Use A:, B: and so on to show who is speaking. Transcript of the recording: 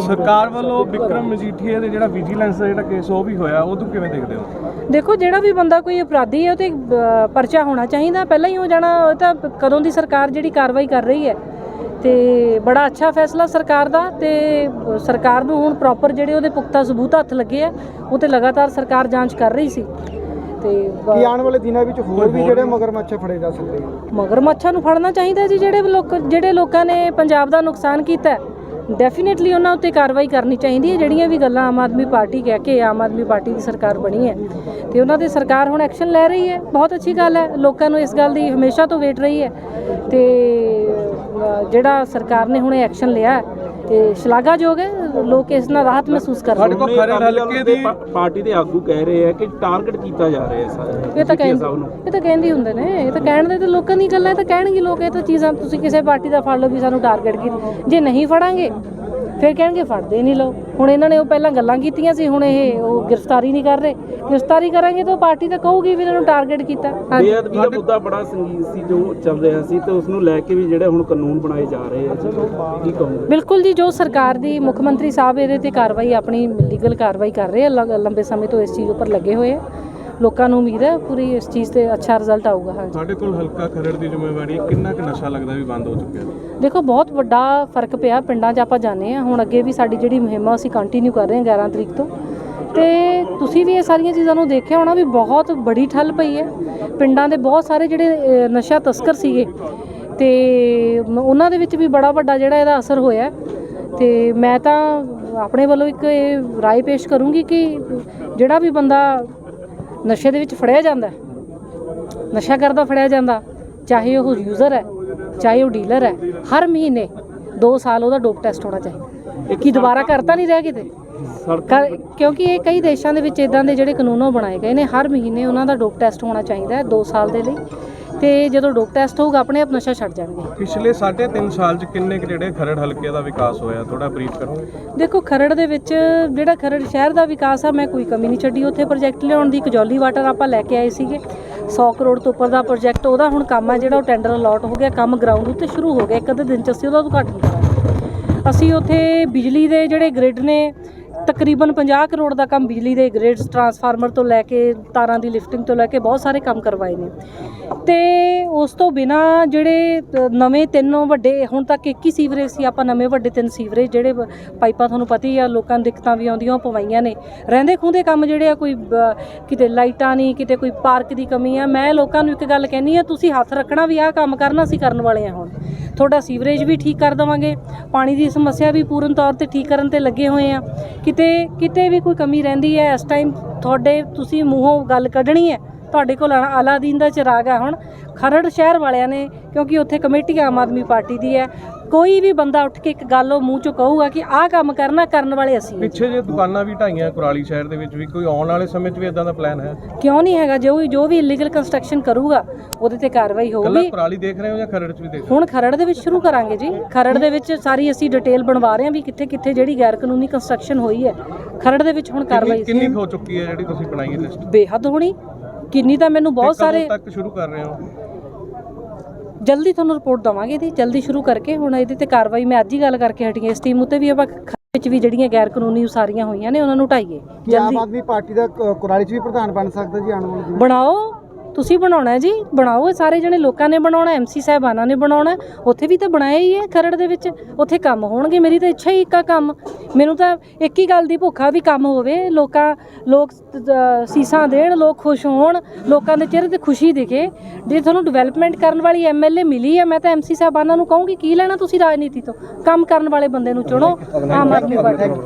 A: ਸਰਕਾਰ ਵੱਲੋਂ ਵਿਕਰਮ ਮਜੀਠੀਆ ਦੇ ਜਿਹੜਾ ਵਿਜੀਲੈਂਸ ਦਾ ਜਿਹੜਾ ਕੇਸ ਉਹ ਵੀ ਹੋਇਆ ਉਹ ਤੂੰ ਕਿਵੇਂ ਦੇਖਦੇ ਹੋ?
B: ਦੇਖੋ ਜਿਹੜਾ ਵੀ ਬੰਦਾ ਕੋਈ ਅਪਰਾਧੀ ਹੈ ਉਹ ਤੇ ਅ, ਪਰਚਾ ਹੋਣਾ ਚਾਹੀਦਾ। ਪਹਿਲਾਂ ਹੀ ਹੋ ਜਾਣਾ ਉਹ ਤਾਂ ਕਦੋਂ ਦੀ ਸਰਕਾਰ ਜਿਹੜੀ ਕਾਰਵਾਈ ਕਰ ਰਹੀ ਹੈ। ਤੇ ਬੜਾ ਅੱਛਾ ਫੈਸਲਾ ਸਰਕਾਰ ਦਾ ਤੇ ਸਰਕਾਰ ਨੂੰ ਹੁਣ ਪ੍ਰੋਪਰ ਜਿਹੜੇ ਉਹਦੇ ਪੁਖਤਾ ਸਬੂਤ ਹੱਥ ਲੱਗੇ ਆ ਉਹ ਤੇ ਲਗਾਤਾਰ ਸਰਕਾਰ ਜਾਂਚ ਕਰ ਰਹੀ ਸੀ। ਤੇ ਬ-
C: ਕੀ ਆਉਣ ਵਾਲੇ ਦਿਨਾਂ ਵਿੱਚ ਹੋਰ ਵੀ ਜਿਹੜੇ ਮਗਰਮੱਛ ਫੜੇ ਜਾ ਸਕਦੇ ਆ?
B: ਮਗਰਮੱਛਾਂ ਨੂੰ ਫੜਨਾ ਚਾਹੀਦਾ ਜੀ ਜਿਹੜੇ ਲੋਕ ਜਿਹੜੇ ਲੋਕਾਂ ਨੇ ਪੰਜਾਬ ਦਾ ਨੁਕਸਾਨ ਕੀਤਾ ਡੈਫੀਨਿਟਲੀ ਉਹਨਾਂ ਉੱਤੇ ਕਾਰਵਾਈ ਕਰਨੀ ਚਾਹੀਦੀ ਹੈ ਜਿਹੜੀਆਂ ਵੀ ਗੱਲਾਂ ਆਮ ਆਦਮੀ ਪਾਰਟੀ ਕਹਿ ਕੇ ਆਮ ਆਦਮੀ ਪਾਰਟੀ ਦੀ ਸਰਕਾਰ ਬਣੀ ਹੈ। ਤੇ ਉਹਨਾਂ ਦੇ ਸਰਕਾਰ ਹੁਣ ਐਕਸ਼ਨ ਲੈ ਰਹੀ ਹੈ ਬਹੁਤ ਅੱਛੀ ਗੱਲ ਹੈ ਲੋਕਾਂ ਨੂੰ ਇਸ ਗੱਲ ਦੀ ਹਮੇਸ਼ਾ ਤੋਂ ਵੇਟ ਰਹੀ ਹੈ। ਤੇ ਜਿਹੜਾ ਸਰਕਾਰ ਨੇ ਹੁਣ ਐਕਸ਼ਨ ਲਿਆ ਹੈ, ਤੇ ਸ਼ਲਾਘਾਯੋਗ ਹੈ ਲੋਕ ਇਸ ਨਾਲ ਰਾਹਤ ਮਹਿਸੂਸ ਕਰ ਰਹੇ
A: ਸਾਡੇ ਕੋਲ ਖਰੜ ਹਲਕੇ ਦੀ
D: ਪਾਰਟੀ ਦੇ ਆਗੂ ਕਹਿ ਰਹੇ ਆ ਕਿ ਟਾਰਗੇਟ ਕੀਤਾ ਜਾ ਰਿਹਾ ਹੈ ਸਾਰੇ
B: ਇਹ ਤਾਂ ਕਹਿੰਦੇ
D: ਨੂੰ।
B: ਇਹ ਤਾਂ ਕਹਿੰਦੇ ਹੁੰਦੇ ਨੇ ਇਹ ਤਾਂ ਕਹਿਣ ਦੇ ਤੇ ਲੋਕਾਂ ਦੀ ਗੱਲ ਹੈ ਤਾਂ ਕਹਿਣਗੇ ਲੋਕ ਇਹ ਤਾਂ ਚੀਜ਼ਾਂ ਤੁਸੀਂ ਕਿਸੇ ਪਾਰਟੀ ਦਾ ਫੜ ਲਓ ਵੀ ਸਾਨੂੰ ਟਾਰਗੇਟ ਕੀ ਜੇ ਨਹੀਂ ਫੜਾਂਗੇ ਫਿਰ ਕਹਿਣਗੇ ਫੜਦੇ ਨਹੀਂ ਲੋ ਹੁਣ ਇਹਨਾਂ ਨੇ ਉਹ ਪਹਿਲਾਂ ਗੱਲਾਂ ਕੀਤੀਆਂ ਸੀ ਹੁਣ ਇਹ ਉਹ ਗ੍ਰਿਫਤਾਰੀ ਨਹੀਂ ਕਰ ਰਹੇ। ਗ੍ਰਿਫਤਾਰੀ ਕਰਾਂਗੇ ਤਾਂ ਪਾਰਟੀ ਤਾਂ ਕਹੂਗੀ ਵੀ ਇਹਨਾਂ ਨੂੰ ਟਾਰਗੇਟ ਕੀਤਾ। ਹਾਂਜੀ।
D: ਬੇਅਦਬੀ ਦਾ ਮੁੱਦਾ ਬੜਾ ਸੰਗੀਨ ਸੀ ਜੋ ਚੱਲ ਰਿਹਾ ਸੀ ਤੇ ਉਸ ਨੂੰ ਲੈ ਕੇ ਵੀ ਜਿਹੜੇ ਹੁਣ ਕਾਨੂੰਨ ਬਣਾਏ ਜਾ ਰਹੇ ਆ ਕੀ ਕਹੋਗੇ?
B: ਬਿਲਕੁਲ ਜੀ ਜੋ ਸਰਕਾਰ ਦੀ ਮੁੱਖ ਮੰਤਰੀ ਸਾਹਿਬ ਇਹਦੇ ਤੇ ਕਾਰਵਾਈ ਆਪਣੀ ਲੀਗਲ ਕਾਰਵਾਈ ਕਰ ਰਹੇ ਆ ਲੰਬੇ ਸਮੇਂ ਤੋਂ ਇਸ ਚੀਜ਼ ਉੱਪਰ ਲੱਗੇ ਹੋਏ ਆ। ਲੋਕਾਂ ਨੂੰ ਉਮੀਦ ਹੈ ਪੂਰੀ ਇਸ ਚੀਜ਼ ਤੇ ਅੱਛਾ ਰਿਜ਼ਲਟ ਆਊਗਾ ਹਾਂਜੀ
A: ਸਾਡੇ ਕੋਲ ਹਲਕਾ ਖਰੜ ਦੀ ਜ਼ਿੰਮੇਵਾਰੀ ਹੈ। ਕਿੰਨਾ ਕੁ ਨਸ਼ਾ ਲੱਗਦਾ ਵੀ ਬੰਦ ਹੋ ਚੁੱਕਿਆ
B: ਦੇਖੋ ਬਹੁਤ ਵੱਡਾ ਫਰਕ ਪਿਆ ਪਿੰਡਾਂ 'ਚ ਆਪਾਂ ਜਾਂਦੇ ਆ ਹੁਣ ਅੱਗੇ ਵੀ ਸਾਡੀ ਜਿਹੜੀ ਮੁਹਿੰਮ ਆ ਅਸੀਂ ਕੰਟੀਨਿਊ ਕਰ ਰਹੇ ਹਾਂ 11 ਤਰੀਕ ਤੋਂ ਤੇ ਤੁਸੀਂ ਵੀ ਇਹ ਸਾਰੀਆਂ ਚੀਜ਼ਾਂ ਨੂੰ ਦੇਖਿਆ ਹੋਣਾ ਵੀ ਬਹੁਤ ਬੜੀ ਠੱਲ ਪਈ ਹੈ ਪਿੰਡਾਂ ਦੇ ਬਹੁਤ ਸਾਰੇ ਜਿਹੜੇ ਅ, ਨਸ਼ਾ ਤਸਕਰ ਸੀਗੇ ਤੇ ਮ- ਉਹਨਾਂ ਦੇ ਵਿੱਚ ਵੀ ਬੜਾ ਵੱਡਾ ਜਿਹੜਾ ਇਹਦਾ ਅਸਰ ਹੋਇਆ ਹੈ। ਤੇ ਮੈਂ ਤਾਂ ਆਪਣੇ ਵੱਲੋਂ ਇੱਕ ਇਹ رائے ਪੇਸ਼ ਕਰੂੰਗੀ ਕਿ ਜਿਹੜਾ ਵੀ ਬੰਦਾ ਨਸ਼ੇ ਦੇ ਵਿੱਚ ਫੜਿਆ ਜਾਂਦਾ ਨਸ਼ਾ ਕਰਦਾ ਫੜਿਆ ਜਾਂਦਾ। ਚਾਹੇ ਉਹ ਯੂਜ਼ਰ ਹੈ ਚਾਹੇ ਉਹ ਡੀਲਰ ਹੈ ਹਰ ਮਹੀਨੇ 2 ਸਾਲ ਉਹਦਾ ਡੋਪ ਟੈਸਟ ਹੋਣਾ ਚਾਹੀਦਾ। ਕੀ ਦੁਬਾਰਾ ਕਰਤਾ ਨਹੀਂ ਰਿਹਾ ਕਿਤੇ? ਕਿਉਂਕਿ ਇਹ ਕਈ ਦੇਸ਼ਾਂ ਦੇ ਵਿੱਚ ਇਦਾਂ ਦੇ ਜਿਹੜੇ ਕਾਨੂੰਨ ਬਣਾਏ ਗਏ ਨੇ ਹਰ ਮਹੀਨੇ ਉਹਨਾਂ ਦਾ ਡੋਪ ਟੈਸਟ ਹੋਣਾ ਚਾਹੀਦਾ ਹੈ 2 ਸਾਲ ਦੇ ਲਈ। ਤੇ ਜਦੋਂ ਡੋਪ ਟੈਸਟ ਹੋਊਗਾ ਆਪਣੇ ਆਪ ਨਸ਼ਾ ਛੱਡ ਜਾਣਗੇ।
A: ਪਿਛਲੇ 3.5 ਸਾਲ ਚ ਕਿੰਨੇ ਕੁ ਜਿਹੜੇ ਖਰੜ ਹਲਕੇ ਦਾ ਵਿਕਾਸ ਹੋਇਆ? ਥੋੜਾ ਬਰੀਫ ਕਰੋ।
B: ਦੇਖੋ ਖਰੜ ਦੇ ਵਿੱਚ ਜਿਹੜਾ ਖਰੜ ਸ਼ਹਿਰ ਦਾ ਵਿਕਾਸ ਆ ਮੈਂ ਕੋਈ ਕਮੀ ਨਹੀਂ ਛੱਡੀ। ਉੱਥੇ ਪ੍ਰੋਜੈਕਟ ਲਿਆਉਣ ਦੀ ਕਜੌਲੀ ਵਾਟਰ ਆਪਾਂ ਲੈ ਕੇ ਆਏ ਸੀਗੇ। 100 ਕਰੋੜ ਤੋਂ ਉੱਪਰ ਦਾ ਪ੍ਰੋਜੈਕਟ ਉਹਦਾ ਹੁਣ ਕੰਮ ਆ ਜਿਹੜਾ ਉਹ ਟੈਂਡਰ ਅਲਾਟ ਹੋ ਗਿਆ ਕੰਮ ਗਰਾਊਂਡ ਉੱਤੇ ਸ਼ੁਰੂ ਹੋ ਗਿਆ। ਇੱਕ ਅੱਧੇ ਦਿਨ ਚ ਅਸੀਂ ਉਹਦਾ ਉਦਘਾਟਨ ਕਰਾਂਗੇ। ਅਸੀਂ ਉੱਥੇ ਬਿਜਲੀ ਦੇ ਜਿਹੜੇ ਗ੍ਰਿਡ ਨੇ ਤਕਰੀਬਨ 50 ਕਰੋੜ ਦਾ ਕੰਮ ਬਿਜਲੀ ਦੇ ਗ੍ਰਿਡਸ ਟਰਾਂਸਫਾਰਮਰ ਤੋਂ ਲੈ ਕੇ ਤਾਰਾਂ ਦੀ ਲਿਫਟਿੰਗ ਤੋਂ ਲੈ ਕੇ ਬਹੁਤ ਸਾਰੇ ਕੰਮ ਕਰਵਾਏ ਨੇ। ਤੇ ਉਸ ਤੋਂ ਬਿਨਾ ਜਿਹੜੇ ਨਵੇਂ ਤਿੰਨੋਂ ਵੱਡੇ, ਹੁਣ ਤੱਕ ਇੱਕ ਹੀ ਸੀਵਰੇਜ ਸੀ, ਆਪਾਂ ਨਵੇਂ ਵੱਡੇ ਤਿੰਨ ਸੀਵਰੇਜ ਜਿਹੜੇ ਪਾਈਪਾਂ ਤੁਹਾਨੂੰ ਪਤਾ ਹੀ ਆ, ਲੋਕਾਂ ਨੂੰ ਦਿੱਕਤਾਂ ਵੀ ਆਉਂਦੀਆਂ, ਉਹ ਪਵਾਈਆਂ ਨੇ। ਰਹਿੰਦੇ ਖੂੰਦੇ ਕੰਮ ਜਿਹੜੇ ਆ, ਕੋਈ ਕਿਤੇ ਲਾਈਟਾਂ ਨਹੀਂ, ਕਿਤੇ ਕੋਈ ਪਾਰਕ ਦੀ ਕਮੀ ਆ। ਮੈਂ ਲੋਕਾਂ ਨੂੰ ਇੱਕ ਗੱਲ ਕਹਿੰਨੀ ਆ, ਤੁਸੀਂ ਹੱਥ ਰੱਖਣਾ ਵੀ ਆਹ ਕੰਮ ਕਰਨਾ ਅਸੀਂ ਕਰਨ ਵਾਲੇ ਆ ਹੁਣ। ਤੁਹਾਡਾ ਸੀਵਰੇਜ ਵੀ ਠੀਕ ਕਰ ਦੇਵਾਂਗੇ, ਪਾਣੀ ਦੀ ਸਮੱਸਿਆ ਵੀ ਪੂਰਨ ਤੌਰ ਤੇ ਠੀਕ ਕਰਨ ਤੇ ਲੱਗੇ ਹੋਏ ਆ। ਕਿਤੇ ਕਿਤੇ ਵੀ ਕੋਈ ਕਮੀ ਰਹਿੰਦੀ ਹੈ, ਇਸ ਟਾਈਮ ਤੁਹਾਡੇ ਤੁਸੀਂ ਮੂੰਹੋਂ ਗੱਲ ਕੱਢਣੀ ਹੈ ਤੁਹਾਡੇ ਕੋਲ ਅਲਾਦੀਨ ਦਾ ਚਿਰਾਗ ਹੈ ਹੁਣ। ਖਰੜ ਸ਼ਹਿਰ ਵਾਲਿਆਂ ਨੇ ਕਿਉਂਕਿ ਉੱਥੇ ਕਮੇਟੀ ਆਮ ਆਦਮੀ ਪਾਰਟੀ ਦੀ ਹੈ ਕੋਈ ਵੀ ਬੰਦਾ ਉੱਠ ਕੇ ਇੱਕ ਗੱਲ ਉਹ ਮੂੰਹ ਚੋਂ ਕਹੂਗਾ ਕਿ ਆਹ ਕੰਮ ਕਰਨਾ ਕਰਨ ਵਾਲੇ ਅਸੀਂ ਹਾਂ।
A: ਪਿੱਛੇ ਜੇ ਦੁਕਾਨਾਂ ਵੀ ਢਾਈਆਂ ਕੁਰਾਲੀ ਸ਼ਹਿਰ ਦੇ ਵਿੱਚ ਵੀ ਕੋਈ ਆਉਣ ਵਾਲੇ ਸਮੇਂ 'ਚ ਵੀ ਇਦਾਂ ਦਾ ਪਲਾਨ ਹੈ?
B: ਕਿਉਂ ਨਹੀਂ ਹੈਗਾ? ਜੋ ਵੀ ਜੋ ਵੀ ਇਲੀਗਲ ਕੰਸਟਰਕਸ਼ਨ ਕਰੂਗਾ ਉਹਦੇ ਤੇ ਕਾਰਵਾਈ
A: ਕੱਲਾ
B: ਹੋਊਗੀ
A: ਕੁਰਾਲੀ ਦੇਖ ਰਹੇ ਹੋ ਜਾਂ ਖਰੜ 'ਚ ਵੀ ਦੇਖ ਰਹੇ
B: ਹੁਣ ਖਰੜ ਦੇ ਵਿੱਚ ਸ਼ੁਰੂ ਕਰਾਂਗੇ ਜੀ। ਖਰੜ ਦੇ ਵਿੱਚ ਸਾਰੀ ਅਸੀਂ ਡਿਟੇਲ ਬਣਵਾ ਰਹੇ ਹਾਂ ਵੀ ਕਿੱਥੇ ਕਿੱਥੇ ਜਿਹੜੀ ਗੈਰ ਕਾਨੂੰਨੀ ਕੰਸਟਰਕਸ਼ਨ ਹੋਈ ਹੈ। ਖਰੜ ਦੇ ਵਿੱਚ ਹੁਣ ਕਾਰਵਾਈ
A: ਕਿੰਨੀ ਹੋ ਚੁੱਕੀ ਹੈ ਜਿਹੜੀ ਤੁਸੀਂ ਬਣਾਈ ਹੈ ਲਿਸਟ
B: ਬੇਹੱਦ ਹੋਣੀ। ਕਿੰਨੀ ਤਾਂ ਮੈਨੂੰ ਬਹੁਤ ਸਾਰੇ
A: ਤੱਕ ਸ਼ੁਰੂ ਕਰ ਰਹੇ ਹੋ?
B: ਜਲਦੀ ਤੁਹਾਨੂੰ ਰਿਪੋਰਟ ਦਵਾਂਗੇ ਇਹਦੀ ਜਲਦੀ ਸ਼ੁਰੂ ਕਰਕੇ ਹੁਣ ਇਹਦੇ ਤੇ ਕਾਰਵਾਈ ਮੈਂ ਅੱਜ ਹੀ ਗੱਲ ਕਰਕੇ ਹਟੀ ਹਾਂ ਇਸ ਟੀਮ ਉਤੇ ਵੀ ਆਪਾਂ ਖਰੜ ਵਿੱਚ ਵੀ ਜਿਹੜੀਆਂ ਗੈਰ ਕਾਨੂੰਨੀ ਉਸਾਰੀਆਂ ਹੋਈਆਂ ਨੇ ਉਹਨਾਂ ਨੂੰ ਢਾਈਏ
C: ਕੀ ਆਮ
B: ਜਲਦੀ
C: ਆਦਮੀ ਪਾਰਟੀ ਦਾ ਕ- ਕੁਰਾਲੀ ਚ ਵੀ ਪ੍ਰਧਾਨ ਬਣ ਸਕਦਾ ਜੀ ਆਉਣ ਵਾਲੇ ਦਿਨਾਂ 'ਚ?
B: ਬਣਾਓ। ਤੁਸੀਂ ਬਣਾਉਣਾ ਜੀ? ਬਣਾਓ ਇਹ ਸਾਰੇ ਜਣੇ ਲੋਕਾਂ ਨੇ ਬਣਾਉਣਾ ਐਮਸੀ ਸਾਹਿਬਾਨਾਂ ਨੇ ਬਣਾਉਣਾ ਉੱਥੇ ਵੀ ਤਾਂ ਬਣਾਇਆ ਹੀ ਹੈ ਖਰੜ ਦੇ ਵਿੱਚ। ਉੱਥੇ ਕੰਮ ਹੋਣਗੇ ਮੇਰੀ ਤਾਂ ਇੱਛਾ ਹੀ ਇੱਕ ਕੰਮ। ਮੈਨੂੰ ਤਾਂ ਇੱਕ ਹੀ ਗੱਲ ਦੀ ਭੁੱਖ ਵੀ ਕੰਮ ਹੋਵੇ। ਲੋਕਾਂ ਲੋਕ ਸੀਸਾਂ ਦੇਣ ਲੋਕ ਖੁਸ਼ ਹੋਣ ਲੋਕਾਂ ਦੇ ਚਿਹਰੇ ਤੇ ਖੁਸ਼ੀ ਦਿਖੇ। ਜੇ ਤੁਹਾਨੂੰ ਡਿਵੈਲਪਮੈਂਟ ਕਰਨ ਵਾਲੀ ਐਮਐਲਏ ਮਿਲੀ ਹੈ ਮੈਂ ਤਾਂ ਐਮਸੀ ਸਾਹਿਬਾਨਾਂ ਨੂੰ ਕਹੂੰਗੀ ਕੀ ਲੈਣਾ ਤੁਸੀਂ ਰਾਜਨੀਤੀ ਤੋਂ? ਕੰਮ ਕਰਨ ਵਾਲੇ ਬੰਦੇ ਨੂੰ ਚੁਣੋ। ਆਮ ਆਦਮੀ ਪਾਰਟੀ